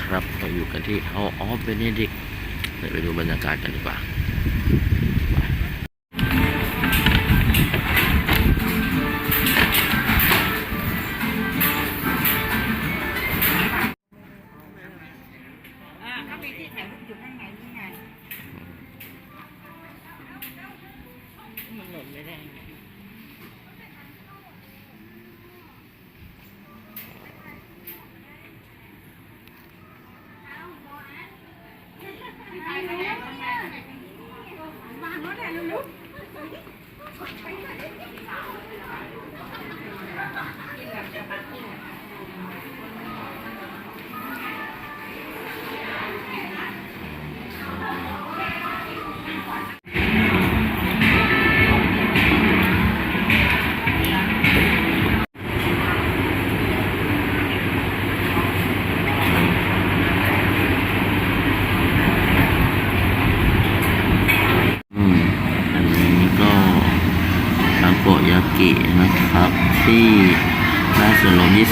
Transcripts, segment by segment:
ครับเราอยู่กันที่ House of Benedict เดี๋ยวไปดูบรรยากาศกันดีกว่า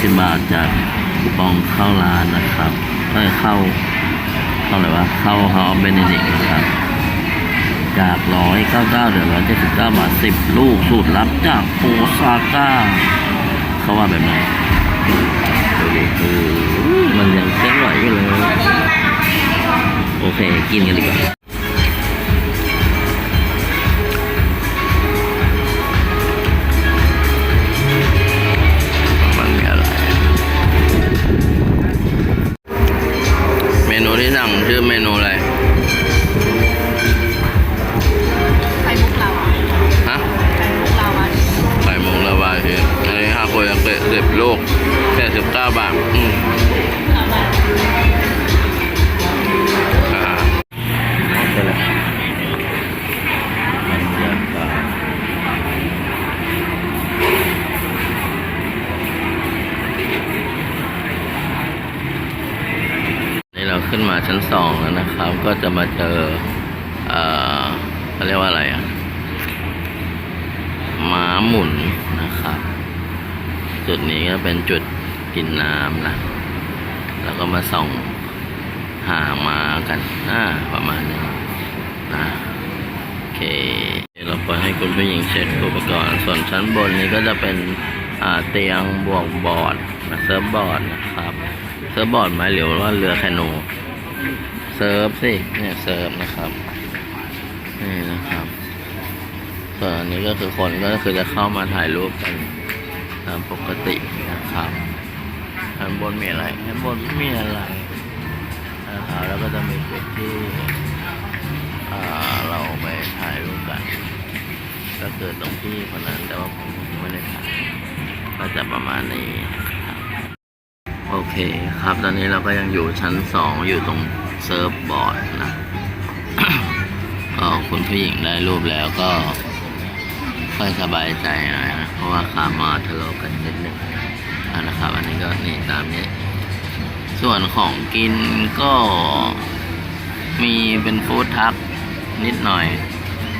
ส่วนลด20บาทจากคูปองเข้าร้านนะครับก็เข้าเข้าอะไรวะเข้า House of Benedict นะครับ จาก199เหลือ179บเก้าบาท10ลูกสูตรลับจากโอซาก้าเขาว่าแบบไหนดูดิเออมันยังเคลื่อนไหวอยู่เลย โอเค กินกันดีกว่า สองนะครับ ก็จะมาเจอเอ่อเขาเรียกว่าอะไรอะม้าหมุนนะครับ จุดนี้ก็เป็นจุดกินน้ำนะแล้วก็มาส่องหาม้ากันอ่าประมาณนี้นะโอเคเราปให้คุณผู้หญิงเช็คอุปกรณ์ส่วนชั้นบนนี้ก็จะเป็นเตียงบวกบอร์ดเซิร์ฟบอร์ดนะครับเซิร์ฟบอร์ดหมายหรือว่าเรือแคนู เซิร์ฟสิเนี่ยเซิร์ฟนะครับนี่นะครับส่วนอันนี้ก็คือคนก็คือจะเข้ามาถ่ายรูปกันตามปกตินะครับด้านบนมีอะไรด้านบนไม่มีอะไรนะครับแล้วก็จะมีจุดที่เราไปถ่ายรูปกัน ก็คือตรงที่คนนั้นแต่ว่าผมไม่ได้ถ่ายก็จะประมาณนี้ โอเคครับ ตอนนี้เราก็ยังอยู่ชั้นสองอยู่ตรงเซิร์ฟบอร์ดนะก็คุณผู้หญิงได้รูปแล้วก็ค่อยสบายใจหน่อยนะเพราะว่าขามาทะเลาะกันนิดหนึ่งอะนะครับ อันนี้ก็นี่ตามนี้ ส่วนของกินก็มีเป็นฟู้ดทักนิดหน่อย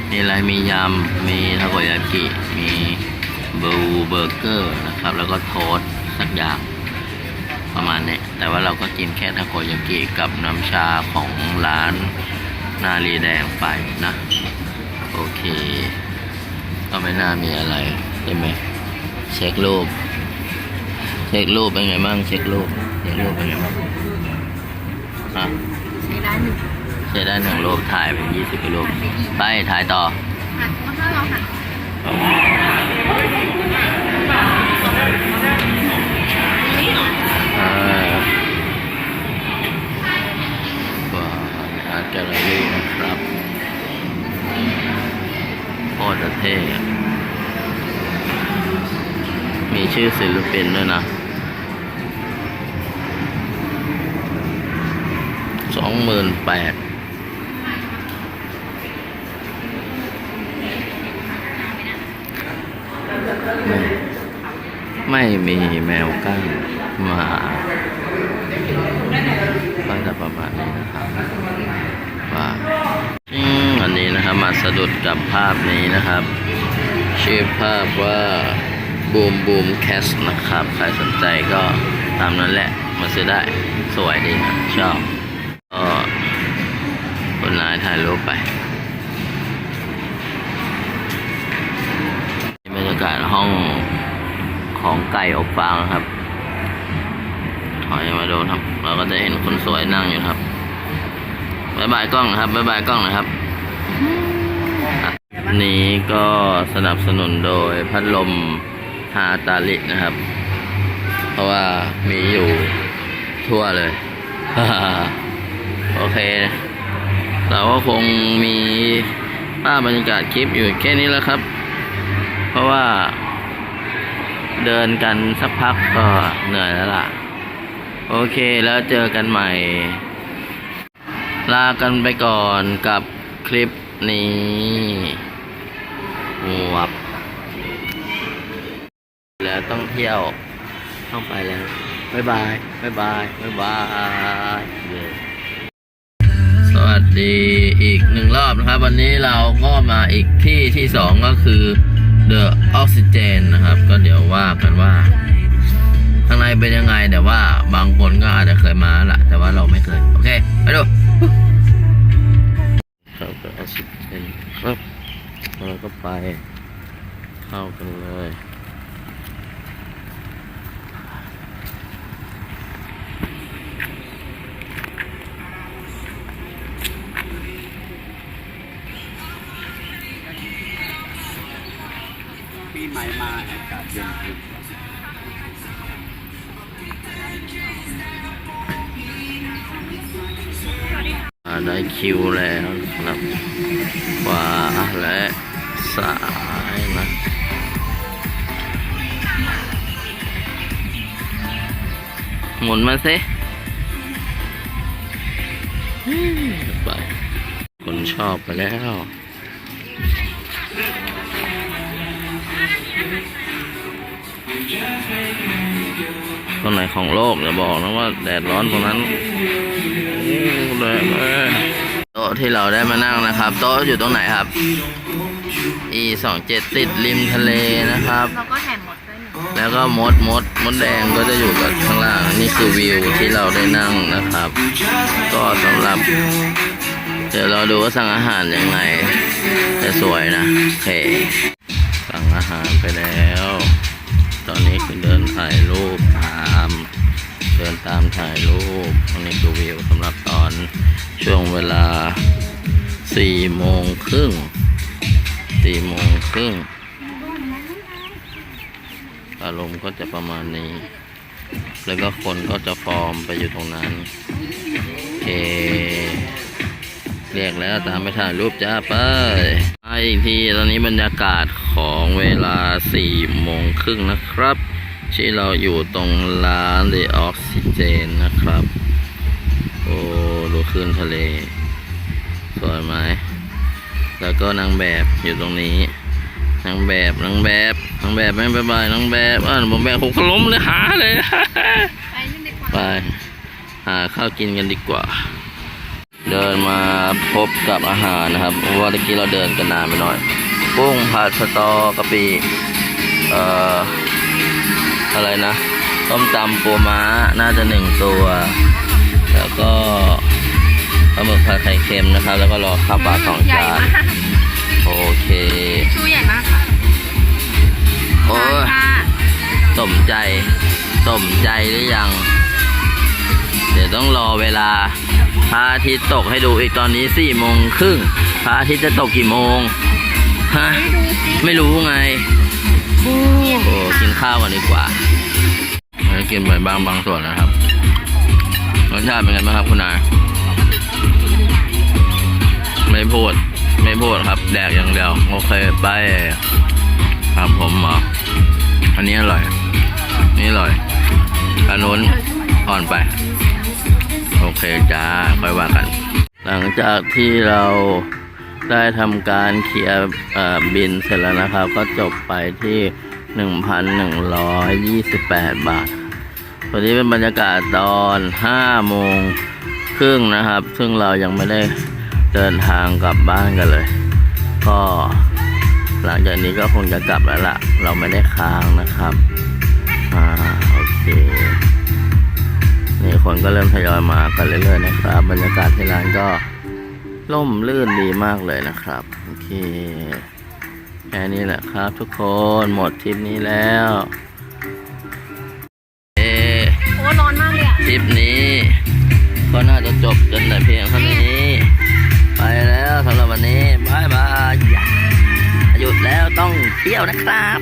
มีอะไรมียำ มีทาโกยากิ มีเบอร์เบอร์เกอร์นะครับ แล้วก็โทสสักอย่าง ประมาณนี้แต่ว่าเราก็กินแค่ทาโกยากิกับน้ำชาของร้านนาลีแดงไปนะ โอเค ก็ไม่น่ามีอะไรใช่ไหมเช็ครูป เช็ครูปเป็นไงบ้างเช็ครูปเช็ครูปเป็นไงบ้างฮะในร้านหนึ่งใช้ได้หนึ่งรูปถ่ายไปยี่สิบรูปไปถ่ายต่อค่ะแล้วก็เราค่ะ อ่ากอาร์แกลเลอรี่นะครับโคตรจะเท่มีชื่อศิลปินด้วยนะสองหมื่นแปดไม่ไม่มีแมวกั้นมา ประมาณนี้นะครับว่าอันนี้นะครับมาสะดุดกับภาพนี้นะครับชื่อภาพว่าบูมบูมแคสนะครับ ใครสนใจก็ตามนั้นแหละมาซื้อได้สวยดีนะชอบก็คุณนายถ่ายรูปไปบรรยากาศห้องของไก่อบฟางครับ อยมาดูครับ เราก็จะเห็นคนสวยนั่งอยู่ครับบายบายกล้องนะครับบายบายกล้องนะครับนี้ก็สนับสนุนโดยพัดลมฮาตาลินะครับ เพราะว่ามีอยู่ทั่วเลย โอเค เราก็คงมีภาพบรรยากาศคลิปอยู่แค่นี้แล้วครับ เพราะว่าเดินกันสักพักก็เหนื่อยแล้วล่ะ โอเคแล้วเจอกันใหม่ ลากันไปก่อนกับคลิปนี้วับแล้วต้องเที่ยวต้องไปแล้วบ๊ายบายบ๊ายบายบ๊ายบายสวัสดีอีกหนึ่งรอบนะครับ วันนี้เราก็มาอีกที่ที่สองก็คือ The Oxygen นะครับ ก็เดี๋ยวว่ากันว่า ข้างในเป็นยังไงแต่ว่าบางคนก็อาจจะเคยมาละแต่ว่าเราไม่เคย โอเค ไปดูครับก็ Oxygen ครับเราก็ไปเข้ากันเลยปีใหม่มาอากาศเย็น ได้คิวแล้วนะครับขวาและซ้ายนะหมุนมาสิไปคนชอบไปแล้ว คนไหนของโลกอย่าบอกนะว่าแดดร้อนตรงนั้นโอ้แดดเลยโต๊ะที่เราได้มานั่งนะครับ โต๊ะอยู่ตรงไหนครับ e สองเจ็ดติดริมทะเลนะครับเราก็แถมหมดด้วยหนึ่งแล้วก็มดมดมดแดงก็จะอยู่กับข้างล่าง นี่คือวิวที่เราได้นั่งนะครับ ก็สำหรับ เดี๋ยวเราดูว่าสั่งอาหารยังไง จะสวยนะโอเคสั่งอาหารไปแล้ว ตอนนี้คือเดินถ่ายรูป เดินตามถ่ายรูปอันนี้คือวิวสำหรับตอนช่วงเวลาสี่โมงครึ่งสี่โมงครึ่งอารมณ์ก็จะประมาณนี้ แล้วก็คนก็จะฟอร์มไปอยู่ตรงนั้นเคเรียกแล้วตามไปถ่ายรูปจ้าไปมาอีกทีตอนนี้บรรยากาศของเวลาสี่โมงครึ่งนะครับ ที่เราอยู่ตรงร้าน The Oxygen นะครับ โอ้ดูคลื่นทะเล สวยไหม แล้วก็นางแบบอยู่ตรงนี้ นางแบบนางแบบนางแบบไม่บายบายนางแบบอ่าผมแบบผมก็ล้มเลยหาเลยไปเล่นดีกว่าไปหาข้าวกินกันดีกว่า เดินมาพบกับอาหารนะครับเพราะว่าตะกี้เราเดินกันนานไปหน่อยกุ้งผัดสตอกะปิเอ่อ อะไรนะต้มตำปูม้าน่าจะหนึ่งตัว แล้วก็ปลาหมึกผัดไข่เค็มนะครับ แล้วก็รอข้าวปลาสองใหญ่จานมากโอเคชูใหญ่มากค่ะโอ้ยค่ะสมใจสมใจหรือยัง เดี๋ยวต้องรอเวลาพระอาทิตย์ตกให้ดูอีกตอนนี้สี่โมงครึ่งพระอาทิตย์จะตกกี่โมงฮะไม่รู้ไงโอ้โห กินข้าวกันดีกว่าแล้วกินไปบ้างบางส่วนนะครับ รสชาติเป็นไงบ้างครับคุณนาย ไม่พูด ไม่พูดครับ แดกอย่างเดียว โอเคไป ครับผมหรออันนี้อร่อย นี่อร่อย อันนู้นอ่อนไป โอเคจ้า ค่อยว่ากัน หลังจากที่เรา ได้ทำการเคลียร์บินเสร็จแล้วนะครับ ก็จบไปที่ 1,128 บาทวันนี้เป็นบรรยากาศตอน5โมงครึ่งนะครับ ซึ่งเรายังไม่ได้เดินทางกลับบ้านกันเลย ก็หลังจากนี้ก็คงจะกลับแล้วล่ะ เราไม่ได้ค้างนะครับ อ่าโอเค นี่คนก็เริ่มทยอยมากันเรื่อยๆนะครับ บรรยากาศที่ร้านก็ ร่มรื่นดีมากเลยนะครับ โอเค แค่นี้แหละครับทุกคนหมดทริปนี้แล้วเอโอ้ร้อนมากเลยอะทริปนี้ ก็น่าจะจบกันแต่เพียงเท่านี้ ไปแล้วสำหรับวันนี้บายบายหยุดแล้วต้องเที่ยวนะครับ